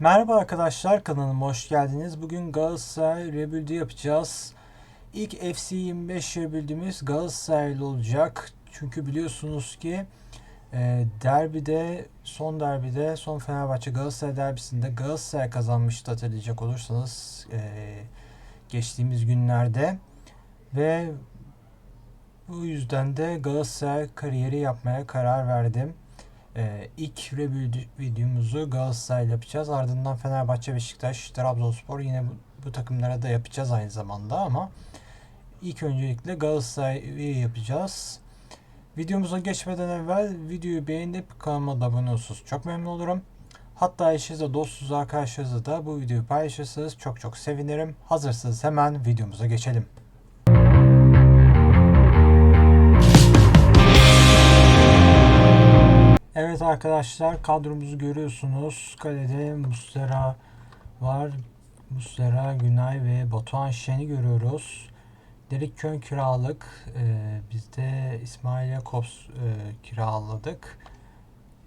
Merhaba arkadaşlar kanalıma hoş geldiniz. Bugün Galatasaray Rebuild'i yapacağız. İlk FC25 Rebuild'imiz Galatasaraylı olacak. Çünkü biliyorsunuz ki e, derbide, son derbide, son Fenerbahçe Galatasaray derbisinde Galatasaray kazanmıştı hatırlayacak olursanız e, geçtiğimiz günlerde. Ve bu yüzden de Galatasaray kariyeri yapmaya karar verdim. Ee, ilk rebuild videomuzu Galatasaray yapacağız. Ardından Fenerbahçe, Beşiktaş, Trabzonspor yine bu, bu takımlara da yapacağız aynı zamanda ama ilk öncelikle Galatasaray'ı yapacağız. Videomuza geçmeden evvel videoyu beğenip kanalıma da abone olursanız çok memnun olurum. Hatta eşinizle, dostunuz, arkadaşlarınızla da bu videoyu paylaşırsanız çok çok sevinirim. Hazırsanız hemen videomuza geçelim. Evet arkadaşlar kadromuzu görüyorsunuz. Kalede Muslera var. Muslera, Günay ve Batuhan Şen'i görüyoruz. Derik Kön kiralık. Ee, biz de İsmail Jakobs e, kiraladık.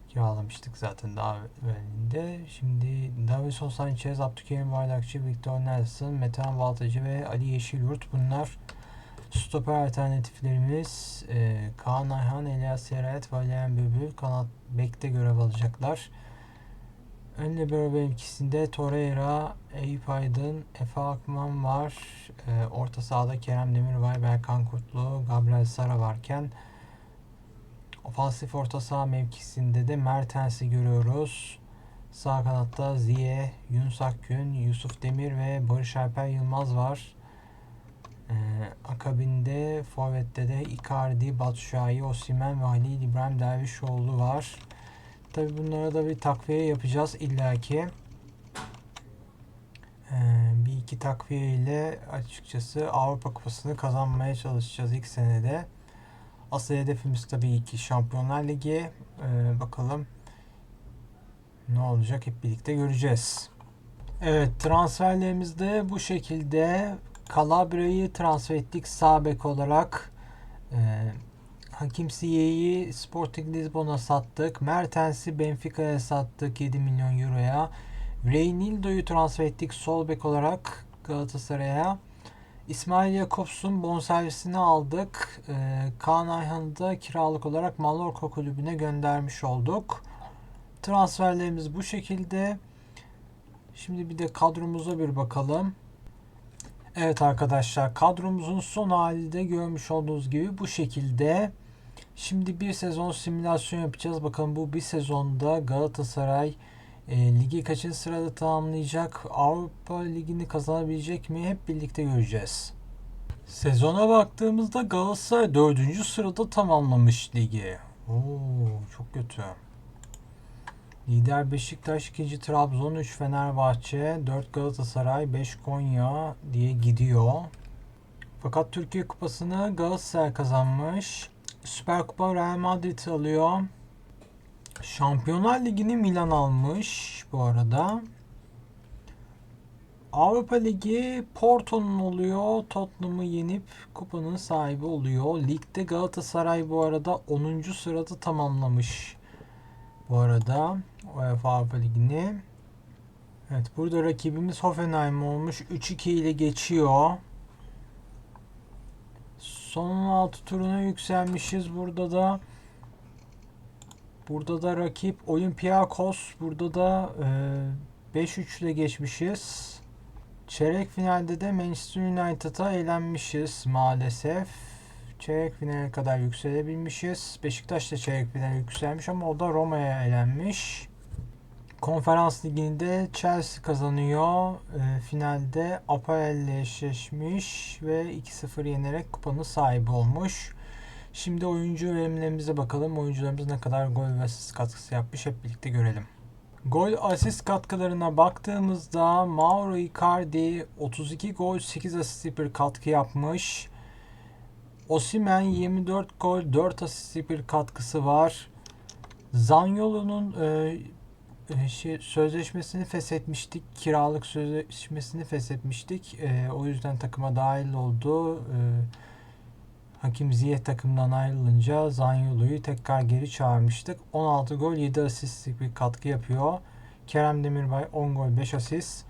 Kiralamıştık zaten daha evvelinde. Şimdi Davison Sanchez, Abdülkerim Bardakçı, Victor Nelson, Metehan Baltacı ve Ali Yeşilyurt bunlar Stoper alternatiflerimiz e, Kaan Ayhan, Elias Seret, Valerian Bülbül kanat bekte görev alacaklar. Ön libero mevkisinde Torreira, Eyüp Aydın, Efe Akman var. E, orta sahada Kerem Demirbay, Berkan Kurtlu, Gabriel Sara varken ofansif orta saha mevkisinde de Mertens'i görüyoruz. Sağ kanatta Ziye, Yunus Akgün, Yusuf Demir ve Barış Alper Yılmaz var. Ee, akabinde Forvet'te de Icardi, Batshuayi, Osimhen ve Halil İbrahim Dervişoğlu var. Tabi bunlara da bir takviye yapacağız illaki. Ee, bir iki takviye ile açıkçası Avrupa Kupası'nı kazanmaya çalışacağız ilk senede. Asıl hedefimiz tabii ki Şampiyonlar Ligi. Ee, bakalım ne olacak hep birlikte göreceğiz. Evet transferlerimiz de bu şekilde Calabria'yı transfer ettik sağ bek olarak. Ee, Hakim Ziyech'i Sporting Lisbon'a sattık. Mertens'i Benfica'ya sattık 7 milyon euroya. Reynildo'yu transfer ettik sol bek olarak Galatasaray'a. İsmail Jakobs'un bonservisini aldık. Ee, Kaan Ayhan'ı da kiralık olarak Mallorca kulübüne göndermiş olduk. Transferlerimiz bu şekilde. Şimdi bir de kadromuza bir bakalım. Evet arkadaşlar kadromuzun son hali de görmüş olduğunuz gibi bu şekilde. Şimdi bir sezon simülasyon yapacağız. Bakın bu bir sezonda Galatasaray e, ligi kaçıncı sırada tamamlayacak? Avrupa Ligi'ni kazanabilecek mi? Hep birlikte göreceğiz. Sezona baktığımızda Galatasaray 4. sırada tamamlamış ligi. Oo, çok kötü. Lider Beşiktaş, 2. Trabzon, 3 Fenerbahçe, 4 Galatasaray, 5 Konya diye gidiyor. Fakat Türkiye Kupası'nı Galatasaray kazanmış. Süper Kupa Real Madrid alıyor. Şampiyonlar Ligi'ni Milan almış bu arada. Avrupa Ligi Porto'nun oluyor. Tottenham'ı yenip kupanın sahibi oluyor. Ligde Galatasaray bu arada 10. sırada tamamlamış. Bu arada UEFA Avrupa Ligi'ni. Evet burada rakibimiz Hoffenheim olmuş. 3-2 ile geçiyor. Son 16 turuna yükselmişiz. Burada da burada da rakip Olympiakos. Burada da e, 5-3 ile geçmişiz. Çeyrek finalde de Manchester United'a elenmişiz maalesef. Çeyrek finale kadar yükselebilmişiz. Beşiktaş da çeyrek finale yükselmiş ama o da Roma'ya elenmiş. Konferans liginde Chelsea kazanıyor. E, finalde Apoel ile eşleşmiş ve 2-0 yenerek kupanın sahibi olmuş. Şimdi oyuncu verimlerimize bakalım. Oyuncularımız ne kadar gol ve asist katkısı yapmış hep birlikte görelim. Gol asist katkılarına baktığımızda Mauro Icardi 32 gol 8 asist bir katkı yapmış. Osimen 24 gol 4 asist bir katkısı var. Zanyolo'nun e, e, şey, sözleşmesini feshetmiştik. Kiralık sözleşmesini feshetmiştik. E, o yüzden takıma dahil oldu. E, Hakim Ziyeh takımdan ayrılınca Zanyolu'yu tekrar geri çağırmıştık. 16 gol 7 asistlik bir katkı yapıyor. Kerem Demirbay 10 gol 5 asist.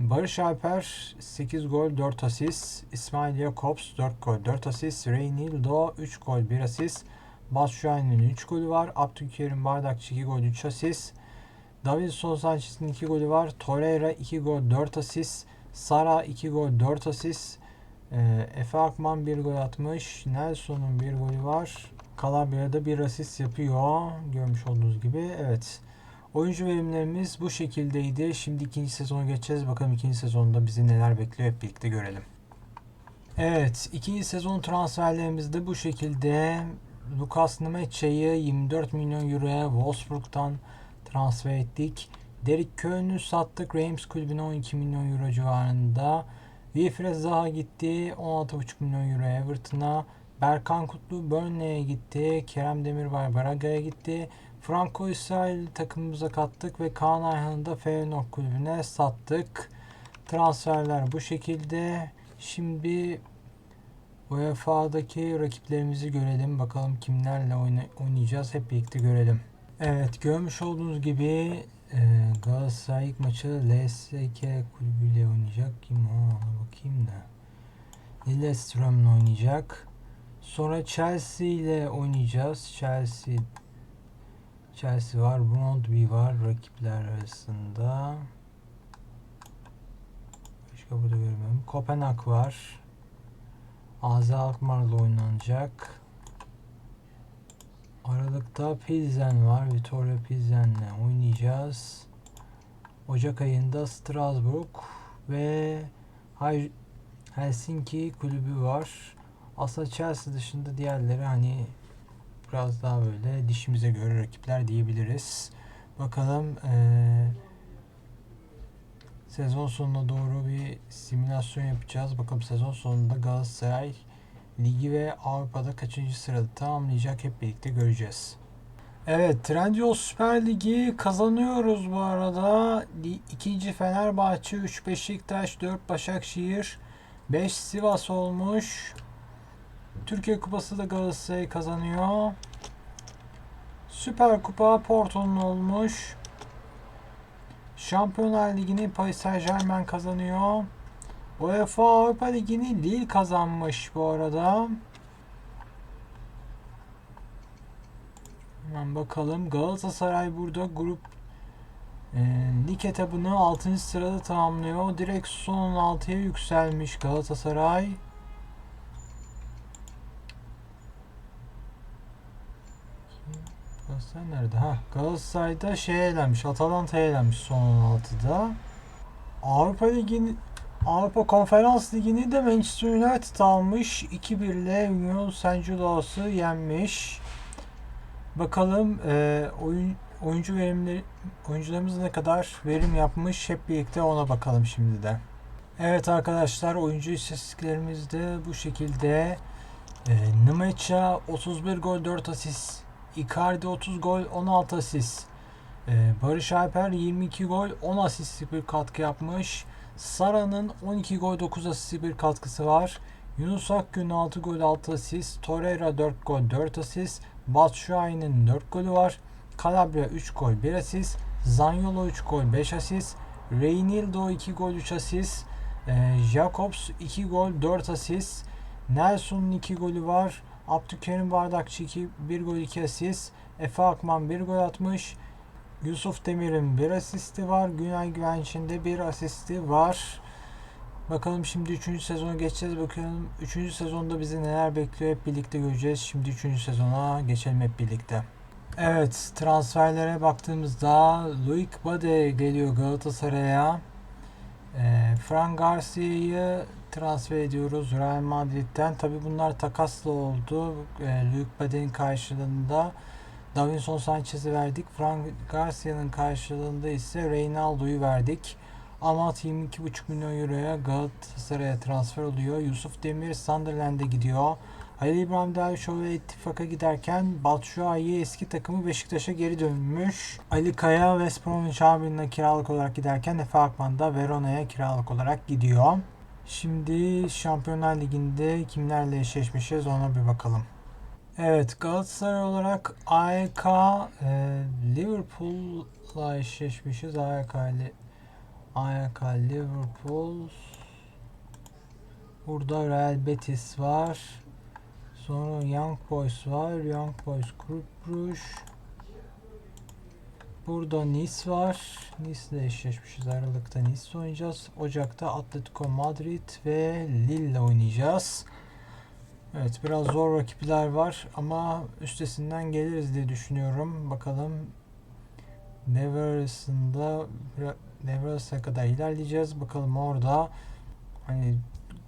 Barış Alper 8 gol 4 asist. İsmail Jakobs 4 gol 4 asist. Reynildo 3 gol 1 asist. Batshuayi'nin 3 golü var. Abdülkerim Bardakçı 2 gol 3 asist. Davinson Sanchez'in 2 golü var. Torreira 2 gol 4 asist. Sara 2 gol 4 asist. Ee, Efe Akman 1 gol atmış. Nelson'un 1 golü var. Calabria'da bir asist yapıyor. Görmüş olduğunuz gibi. Evet. Oyuncu verimlerimiz bu şekildeydi. Şimdi ikinci sezona geçeceğiz. Bakalım ikinci sezonda bizi neler bekliyor hep birlikte görelim. Evet, ikinci sezon transferlerimiz de bu şekilde. Lucas Nmeça'yı 24 milyon euroya Wolfsburg'dan transfer ettik. Derek Köhn'ü sattık. Reims kulübüne 12 milyon euro civarında. Wilfred Zaha gitti. 16,5 milyon euro Everton'a. Berkan Kutlu Burnley'e gitti. Kerem Demirbay Braga'ya gitti. Franco İsrail takımımıza kattık ve Kaan Ayhan'ı da Feyenoord kulübüne sattık. Transferler bu şekilde. Şimdi UEFA'daki rakiplerimizi görelim. Bakalım kimlerle oyna- oynayacağız. Hep birlikte görelim. Evet görmüş olduğunuz gibi e, Galatasaray ilk maçı LSK kulübüyle oynayacak. Kim o? Bakayım da. Lillestrøm'le oynayacak. Sonra Chelsea ile oynayacağız. Chelsea Chelsea var. Brøndby var rakipler arasında. Başka burada görmüyorum. Kopenhag var. AZ Alkmaar'la oynanacak. Aralıkta Pilsen var. Vitória Pilsen'le oynayacağız. Ocak ayında Strasbourg ve Helsinki kulübü var. Aslında Chelsea dışında diğerleri hani biraz daha böyle dişimize göre rakipler diyebiliriz. Bakalım eee, sezon sonuna doğru bir simülasyon yapacağız. Bakalım sezon sonunda Galatasaray ligi ve Avrupa'da kaçıncı sırada tamamlayacak hep birlikte göreceğiz. Evet Trendyol Süper Ligi kazanıyoruz bu arada. İkinci Fenerbahçe, 3 Beşiktaş, 4 Başakşehir, 5 Sivas olmuş. Türkiye Kupası da Galatasaray kazanıyor. Süper Kupa Porto'nun olmuş. Şampiyonlar Ligi'ni Paris Saint Germain kazanıyor. UEFA Avrupa Ligi'ni Lille kazanmış bu arada. Hemen bakalım. Galatasaray burada grup e, lig etabını 6. sırada tamamlıyor. Direkt son 16'ya yükselmiş Galatasaray. Galatasaray nerede? Ha, Galatasaray'da şey elenmiş. Atalanta'ya elenmiş son 16'da. Avrupa Ligi'ni Avrupa Konferans Ligi'ni de Manchester United almış. 2-1 ile Union Saint Gillois'u yenmiş. Bakalım e, oyun oyuncu verimleri oyuncularımız ne kadar verim yapmış hep birlikte ona bakalım şimdi de. Evet arkadaşlar oyuncu istatistiklerimiz de bu şekilde. E, Nmecha 31 gol 4 asist. Icardi 30 gol 16 asist. E, Barış Alper 22 gol 10 asistlik bir katkı yapmış. Sara'nın 12 gol 9 asistlik bir katkısı var. Yunus Akgün'ün 6 gol 6 asist. Torreira 4 gol 4 asist. Batshuayi'nin 4 golü var. Calabria 3 gol 1 asist. Zaniolo 3 gol 5 asist. Reynildo 2 gol 3 asist. Ee, Jacobs 2 gol 4 asist. Nelson'un 2 golü var. Abdülkerim Bardakçı 2, 1 gol 2 asist. Efe Akman 1 gol atmış. Yusuf Demir'in 1 asisti var. Günay Güvenç'in de 1 asisti var. Bakalım şimdi 3. sezona geçeceğiz. Bakalım 3. sezonda bizi neler bekliyor hep birlikte göreceğiz. Şimdi 3. sezona geçelim hep birlikte. Evet transferlere baktığımızda Loic Bade geliyor Galatasaray'a. E, Fran Garcia'yı transfer ediyoruz Real Madrid'den. Tabi bunlar takasla oldu. E, Loic Bade'nin karşılığında Davinson Sanchez'i verdik. Fran Garcia'nın karşılığında ise Reynaldo'yu verdik. Amat 22,5 milyon euroya Galatasaray'a transfer oluyor. Yusuf Demir Sunderland'e gidiyor. Halil İbrahim Dervişoğlu ittifaka giderken Batshuayi eski takımı Beşiktaş'a geri dönmüş. Ali Kaya West Bromwich Albion'a kiralık olarak giderken Efe Akman da Verona'ya kiralık olarak gidiyor. Şimdi Şampiyonlar Ligi'nde kimlerle eşleşmişiz ona bir bakalım. Evet Galatasaray olarak AEK e, Liverpool'la eşleşmişiz. AEK, Li- AEK Liverpool. Burada Real Betis var. Sonra Young Boys var. Young Boys Club Brugge. Burada Nice var. Nice ile eşleşmişiz. Aralıkta Nice oynayacağız. Ocakta Atletico Madrid ve Lille oynayacağız. Evet biraz zor rakipler var ama üstesinden geliriz diye düşünüyorum. Bakalım devre arasına kadar ilerleyeceğiz. Bakalım orada hani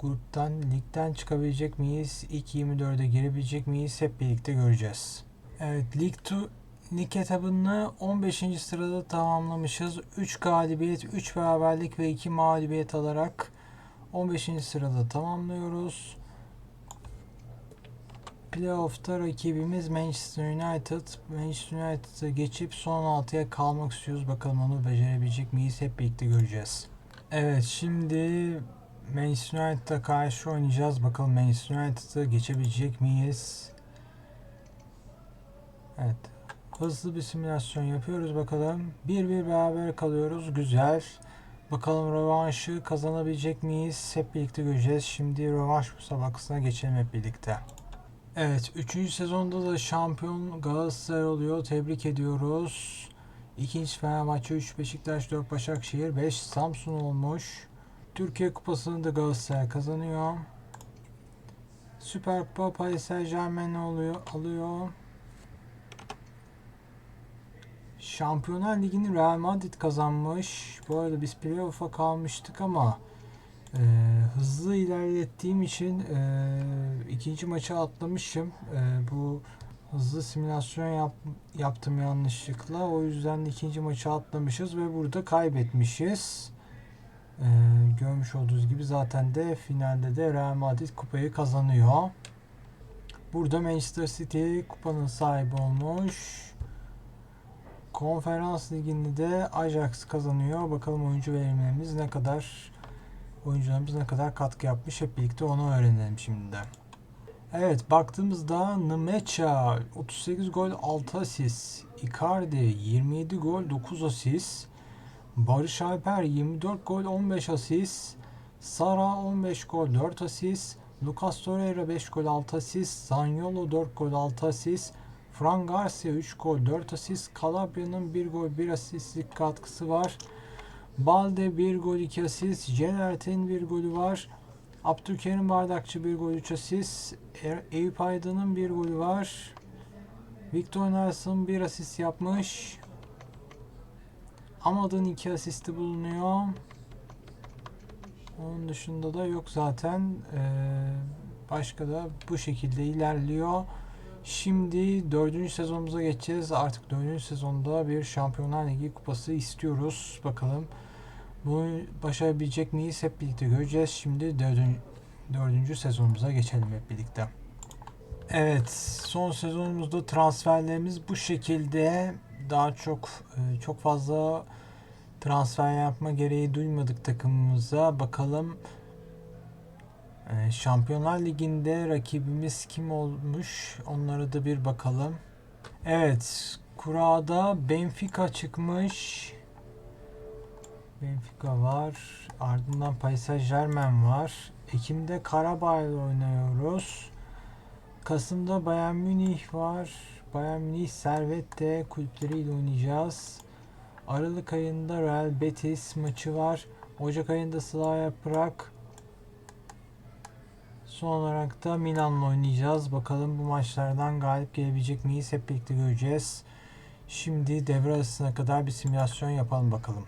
gruptan ligden çıkabilecek miyiz? İlk 24'e girebilecek miyiz? Hep birlikte göreceğiz. Evet Lig 2 Lig etabını 15. sırada tamamlamışız. 3 galibiyet, 3 beraberlik ve 2 mağlubiyet alarak 15. sırada tamamlıyoruz. Playoff'ta rakibimiz Manchester United. Manchester United'ı geçip son 6'ya kalmak istiyoruz. Bakalım onu becerebilecek miyiz? Hep birlikte göreceğiz. Evet şimdi Manchester United'a karşı oynayacağız. Bakalım Manchester United'ı geçebilecek miyiz? Evet. Hızlı bir simülasyon yapıyoruz bakalım. 1-1 beraber kalıyoruz. Güzel. Bakalım rövanşı kazanabilecek miyiz? Hep birlikte göreceğiz. Şimdi rövanş müsabakasına geçelim hep birlikte. Evet, 3. sezonda da şampiyon Galatasaray oluyor. Tebrik ediyoruz. İkinci Fenerbahçe, 3 Beşiktaş, 4 Başakşehir, 5 Samsun olmuş. Türkiye Kupası'nı da Galatasaray kazanıyor. Süper Kupa Paris Saint Germain oluyor, alıyor. Şampiyonlar Ligi'ni Real Madrid kazanmış. Bu arada biz playoff'a kalmıştık ama e, hızlı ilerlettiğim için e, ikinci maçı atlamışım. E, bu hızlı simülasyon yap, yaptım yanlışlıkla. O yüzden de ikinci maçı atlamışız ve burada kaybetmişiz. E, görmüş olduğunuz gibi zaten de finalde de Real Madrid kupayı kazanıyor. Burada Manchester City kupanın sahibi olmuş. Konferans liginde de Ajax kazanıyor. Bakalım oyuncu verimlerimiz ne kadar oyuncularımız ne kadar katkı yapmış hep birlikte onu öğrenelim şimdi de. Evet baktığımızda Nmecha 38 gol 6 asist. Icardi 27 gol 9 asist. Barış Alper 24 gol 15 asist. Sara 15 gol 4 asist. Lucas Torreira 5 gol 6 asist. Zaniolo 4 gol 6 asist. Fran Garcia 3 gol 4 asist. Calabria'nın 1 gol 1 asistlik katkısı var. Balde 1 gol 2 asist. Cenert'in 1 golü var. Abdülkerim Bardakçı 1 gol 3 asist. Er- Eyüp Aydın'ın 1 golü var. Victor Nelson 1 asist yapmış. Amad'ın 2 asisti bulunuyor. Onun dışında da yok zaten. Ee, başka da bu şekilde ilerliyor. Şimdi dördüncü sezonumuza geçeceğiz. Artık dördüncü sezonda bir Şampiyonlar Ligi kupası istiyoruz. Bakalım bunu başarabilecek miyiz? Hep birlikte göreceğiz. Şimdi dördüncü, dördüncü sezonumuza geçelim hep birlikte. Evet, son sezonumuzda transferlerimiz bu şekilde. Daha çok e, çok fazla transfer yapma gereği duymadık takımımıza. Bakalım ee, Şampiyonlar Ligi'nde rakibimiz kim olmuş? Onlara da bir bakalım. Evet, kurada Benfica çıkmış. Benfica var. Ardından Paris Saint Germain var. Ekim'de Karabağ oynuyoruz. Kasım'da Bayern Münih var. Bayern Münih Servette kulüpleriyle oynayacağız. Aralık ayında Real Betis maçı var. Ocak ayında Slavia Prag, Son olarak da Milan'la oynayacağız. Bakalım bu maçlardan galip gelebilecek miyiz? Hep birlikte göreceğiz. Şimdi devre arasına kadar bir simülasyon yapalım bakalım.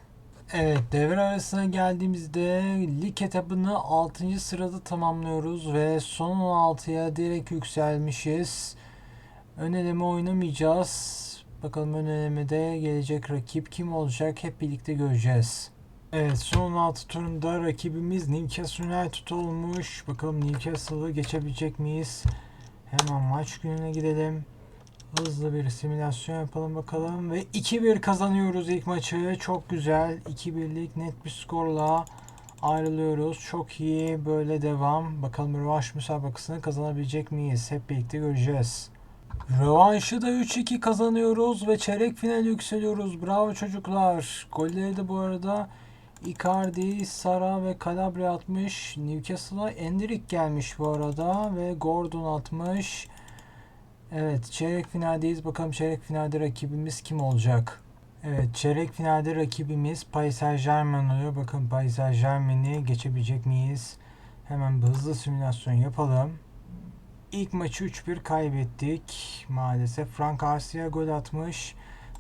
Evet devre arasına geldiğimizde lig etabını 6. sırada tamamlıyoruz ve son 16'ya direkt yükselmişiz. Ön eleme oynamayacağız. Bakalım ön elemede gelecek rakip kim olacak hep birlikte göreceğiz. Evet son 16 turunda rakibimiz Newcastle United olmuş. Bakalım Newcastle'ı geçebilecek miyiz? Hemen maç gününe gidelim. Hızlı bir simülasyon yapalım bakalım. Ve 2-1 kazanıyoruz ilk maçı. Çok güzel. 2-1'lik net bir skorla ayrılıyoruz. Çok iyi. Böyle devam. Bakalım rövanş müsabakasını kazanabilecek miyiz? Hep birlikte göreceğiz. Rövanşı da 3-2 kazanıyoruz ve çeyrek finale yükseliyoruz. Bravo çocuklar. Golleri de bu arada Icardi, Sara ve Calabria atmış. Newcastle'a Endrick gelmiş bu arada ve Gordon atmış. Evet çeyrek finaldeyiz. Bakalım çeyrek finalde rakibimiz kim olacak? Evet çeyrek finalde rakibimiz Paris Saint Germain oluyor. Bakın Paris Saint Germain'i geçebilecek miyiz? Hemen bir hızlı simülasyon yapalım. İlk maçı 3-1 kaybettik maalesef. Frank Garcia gol atmış.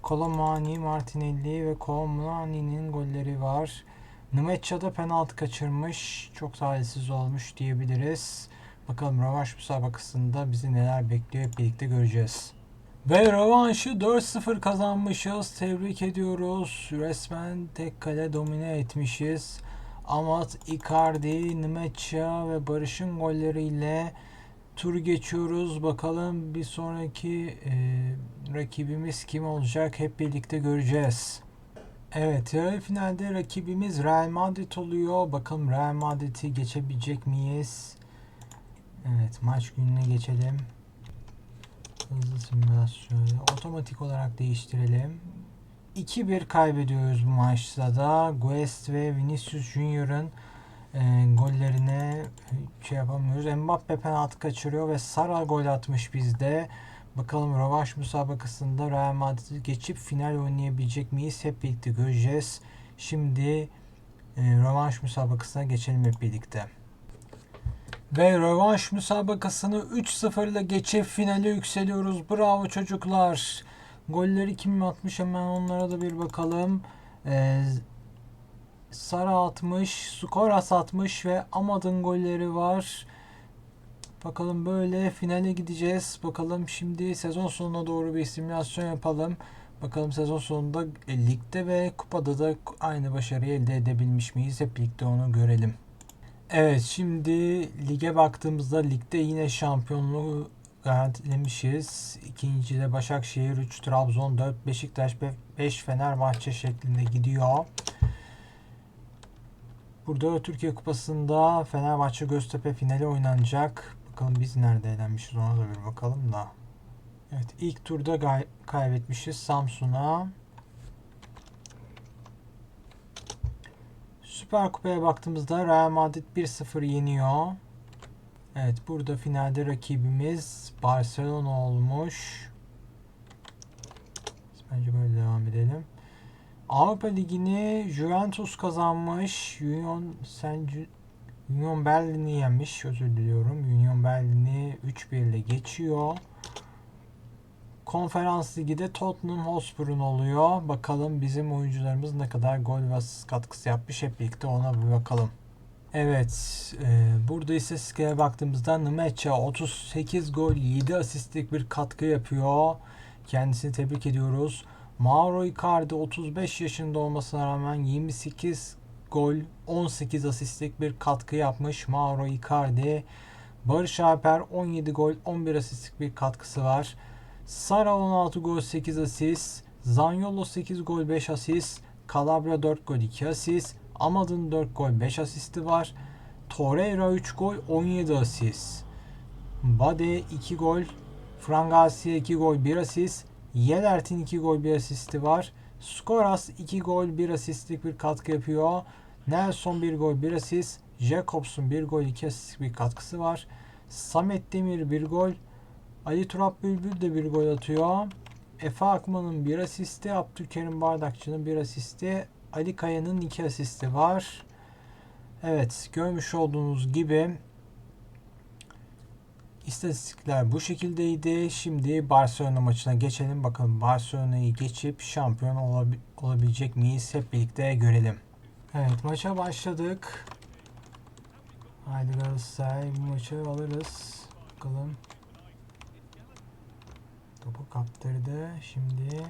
Colomani, Martinelli ve Colomani'nin golleri var. Nmecha da penaltı kaçırmış. Çok talihsiz olmuş diyebiliriz. Bakalım rövanş müsabakasında bizi neler bekliyor hep birlikte göreceğiz. Ve rövanşı 4-0 kazanmışız. Tebrik ediyoruz. Resmen tek kale domine etmişiz. Amat, Icardi, Nmecha ve Barış'ın golleriyle tur geçiyoruz. Bakalım bir sonraki e, rakibimiz kim olacak hep birlikte göreceğiz. Evet yarı finalde rakibimiz Real Madrid oluyor. Bakalım Real Madrid'i geçebilecek miyiz? Evet maç gününe geçelim. Hızlı simülasyonu otomatik olarak değiştirelim. 2-1 kaybediyoruz bu maçta da. Guest ve Vinicius Junior'ın e, gollerine e, şey yapamıyoruz. Mbappe penaltı kaçırıyor ve Sara gol atmış bizde. Bakalım rövanş müsabakasında Real Madrid'i geçip final oynayabilecek miyiz? Hep birlikte göreceğiz. Şimdi e, rövanş müsabakasına geçelim hep birlikte. Ve rövanş müsabakasını 3-0 ile geçip finale yükseliyoruz. Bravo çocuklar. Golleri kim atmış hemen onlara da bir bakalım. Ee, Sara atmış, Skoras atmış ve Amad'ın golleri var. Bakalım böyle finale gideceğiz. Bakalım şimdi sezon sonuna doğru bir simülasyon yapalım. Bakalım sezon sonunda e, ligde ve kupada da aynı başarıyı elde edebilmiş miyiz? Hep birlikte onu görelim. Evet şimdi lige baktığımızda ligde yine şampiyonluğu garantilemişiz. İkincide Başakşehir 3, Trabzon 4, Beşiktaş 5, Fenerbahçe şeklinde gidiyor. Burada Türkiye Kupası'nda Fenerbahçe Göztepe finali oynanacak. Bakalım biz nerede elenmişiz ona da bir bakalım da. Evet ilk turda kaybetmişiz Samsun'a. Süper Kupa'ya baktığımızda Real Madrid 1-0 yeniyor. Evet burada finalde rakibimiz Barcelona olmuş. Bence böyle devam edelim. Avrupa Ligi'ni Juventus kazanmış. Union Saint Union Berlin'i yenmiş. Özür diliyorum. Union Berlin'i 3-1 ile geçiyor. Konferans Ligi de Tottenham Hotspur'un oluyor. Bakalım bizim oyuncularımız ne kadar gol ve katkısı yapmış. Hep birlikte ona bir bakalım. Evet, e, burada istatistiklere baktığımızda Nmecha 38 gol 7 asistlik bir katkı yapıyor. Kendisini tebrik ediyoruz. Mauro Icardi 35 yaşında olmasına rağmen 28 gol 18 asistlik bir katkı yapmış. Mauro Icardi. Barış Alper 17 gol 11 asistlik bir katkısı var. Sara 16 gol 8 asist. Zaniolo 8 gol 5 asist. Calabria 4 gol 2 asist. Amad'ın 4 gol 5 asisti var. Torreira 3 gol 17 asist. Bade 2 gol. Frangasia 2 gol 1 asist. Yelert'in 2 gol 1 asisti var. Skoras 2 gol 1 asistlik bir katkı yapıyor. Nelson 1 gol 1 asist. Jacobs'un 1 gol 2 asistlik bir katkısı var. Samet Demir 1 gol. Ali Turap Bülbül de 1 gol atıyor. Efe Akman'ın 1 asisti. Abdülkerim Bardakçı'nın 1 asisti. Ali Kaya'nın 2 asisti var. Evet görmüş olduğunuz gibi İstatistikler bu şekildeydi. Şimdi Barcelona maçına geçelim. Bakalım Barcelona'yı geçip şampiyon olabi- olabilecek miyiz? Hep birlikte görelim. Evet maça başladık. Haydi Galatasaray bu maçı alırız. Bakalım. Topu kaptırdı. Şimdi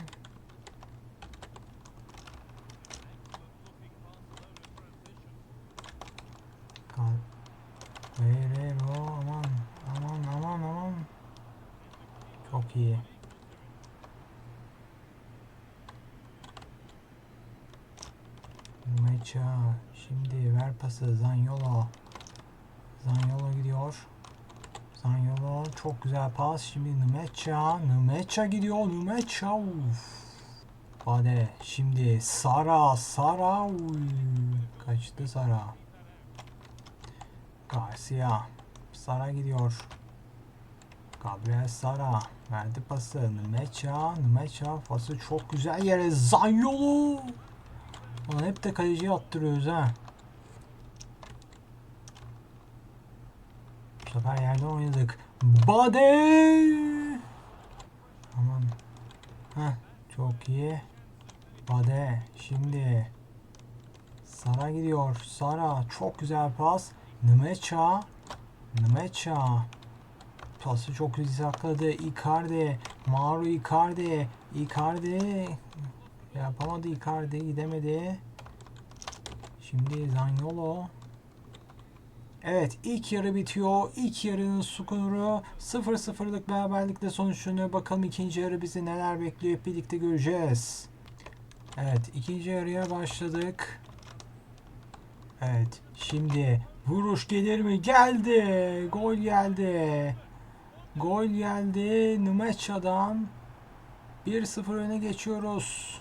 Guerrero aman aman aman çok iyi. Meça şimdi ver pası Zanyolo. Zanyolo gidiyor. Zanyolo çok güzel pas. Şimdi Numecha. Numecha gidiyor. Numecha. Uf. Bade. Şimdi Sara. Sara. Uy. Kaçtı Sara. Garcia. Sara gidiyor. Gabriel Sara. Verdi pası. Numecha. Numecha. Pası çok güzel yere. Zanyolu. Ulan hep de kaleciye attırıyoruz ha. Bu sefer yerden oynadık. Bade. Aman. Heh, çok iyi. Bade. Şimdi. Sara gidiyor. Sara. Çok güzel pas. Nmecha. Nmecha. Pası çok güzel sakladı. Icardi. Mauro Icardi. Icardi. Yapamadı Icardi. Gidemedi. Şimdi Zaniolo. Evet ilk yarı bitiyor. İlk yarının skoru 0-0'lık beraberlikle sonuçlanıyor. Bakalım ikinci yarı bizi neler bekliyor birlikte göreceğiz. Evet ikinci yarıya başladık. Evet şimdi vuruş gelir mi? Geldi. Gol geldi. Gol geldi. Numecha'dan 1-0 öne geçiyoruz.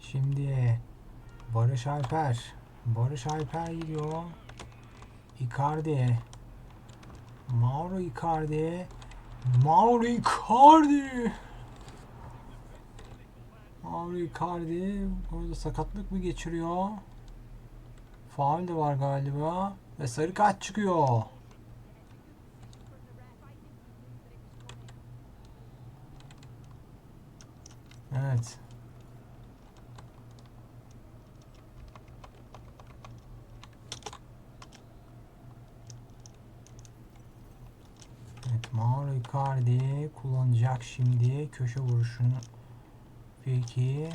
Şimdi Barış Alper. Barış Alper gidiyor. Icardi. Mauro Icardi. Mauro Icardi. Mauro Icardi burada sakatlık mı geçiriyor? Faul de var galiba. Ve sarı kart çıkıyor. Evet. Evet, Mauro Icardi kullanacak şimdi köşe vuruşunu. Peki.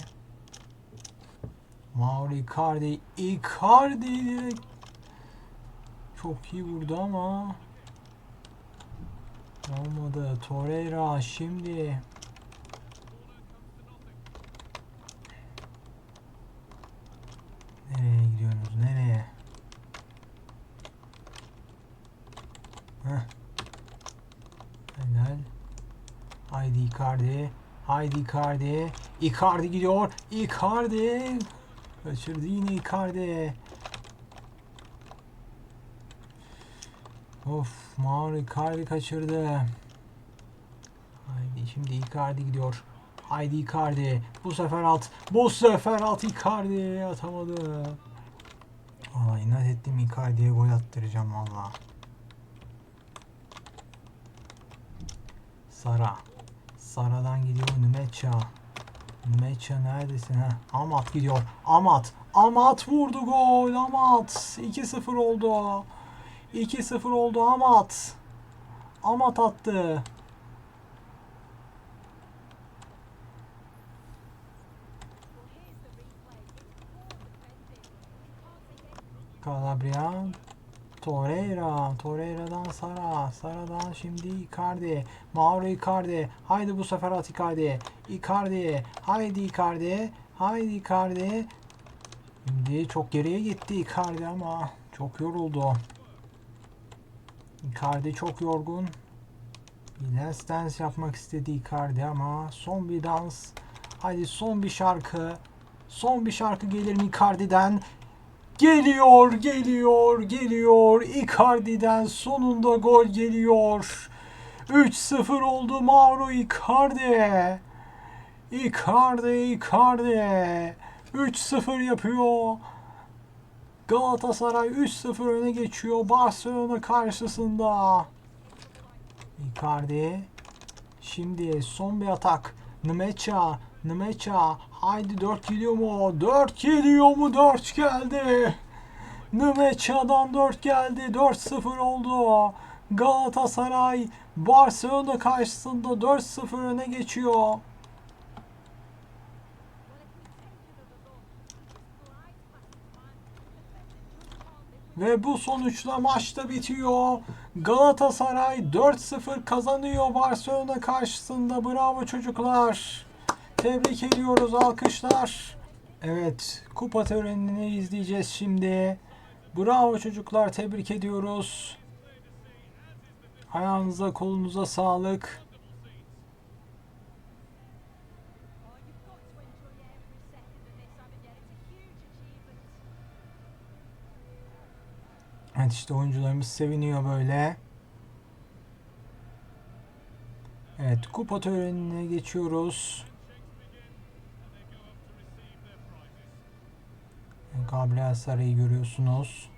Mauro Icardi, Icardi çok iyi vurdu ama olmadı. Torreira şimdi Nereye gidiyorsunuz? Nereye? Heh. Helal. Haydi Icardi. Haydi Icardi. Icardi gidiyor. Icardi. Kaçırdı yine Icardi. Of Mauro Icardi kaçırdı. Haydi şimdi Icardi gidiyor. Haydi Icardi. Bu sefer alt. Bu sefer alt Icardi atamadı. Aa, inat ettim Icardi'ye gol attıracağım valla. Sara. Sara'dan gidiyor Numecha. Numecha neredesin ha? Amat gidiyor. Amat. Amat vurdu gol. Amat. 2-0 oldu. 2-0 oldu Amat. Amat attı. Calabria. Torreira. Torreira'dan Sara. Sara'dan şimdi Icardi. Mauro Icardi. Haydi bu sefer at Icardi. Icardi. Haydi Icardi. Haydi Icardi. Şimdi çok geriye gitti Icardi ama çok yoruldu. Icardi çok yorgun. Last dance yapmak istedi Icardi ama son bir dans. Haydi son bir şarkı. Son bir şarkı gelir mi Icardi'den? Geliyor, geliyor, geliyor. Icardi'den sonunda gol geliyor. 3-0 oldu Mauro Icardi. Icardi, Icardi. 3-0 yapıyor. Galatasaray 3-0 öne geçiyor Barcelona karşısında. Icardi. Şimdi son bir atak. Nmecha. Nmecha. Haydi 4 geliyor mu? 4 geliyor mu? 4 geldi. Nmecha'dan 4 geldi. 4-0 oldu. Galatasaray Barcelona karşısında 4-0 öne geçiyor. Ve bu sonuçla maç da bitiyor. Galatasaray 4-0 kazanıyor Barcelona karşısında. Bravo çocuklar. Tebrik ediyoruz. Alkışlar. Evet, kupa törenini izleyeceğiz şimdi. Bravo çocuklar, tebrik ediyoruz. Ayağınıza, kolunuza sağlık. Evet işte oyuncularımız seviniyor böyle. Evet, kupa törenine geçiyoruz. Gabriel Saray'ı görüyorsunuz.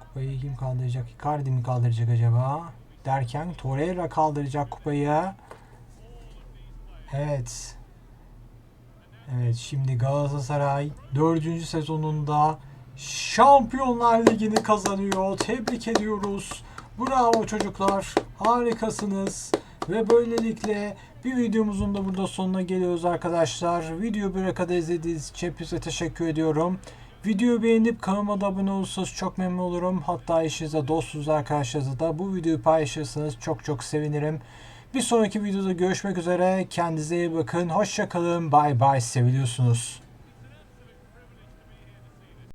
Kupayı kim kaldıracak? Icardi mi kaldıracak acaba? Derken Torreira kaldıracak kupayı. Evet. Evet şimdi Galatasaray 4. sezonunda Şampiyonlar Ligi'ni kazanıyor. Tebrik ediyoruz. Bravo çocuklar. Harikasınız. Ve böylelikle bir videomuzun da burada sonuna geliyoruz arkadaşlar. Videoyu buraya kadar izlediğiniz için hepinize teşekkür ediyorum. Videoyu beğenip kanalıma da abone olursanız çok memnun olurum. Hatta eşinize, dostunuza, arkadaşlarınıza da bu videoyu paylaşırsanız çok çok sevinirim. Bir sonraki videoda görüşmek üzere. Kendinize iyi bakın. Hoşçakalın. Bay bay. Seviliyorsunuz.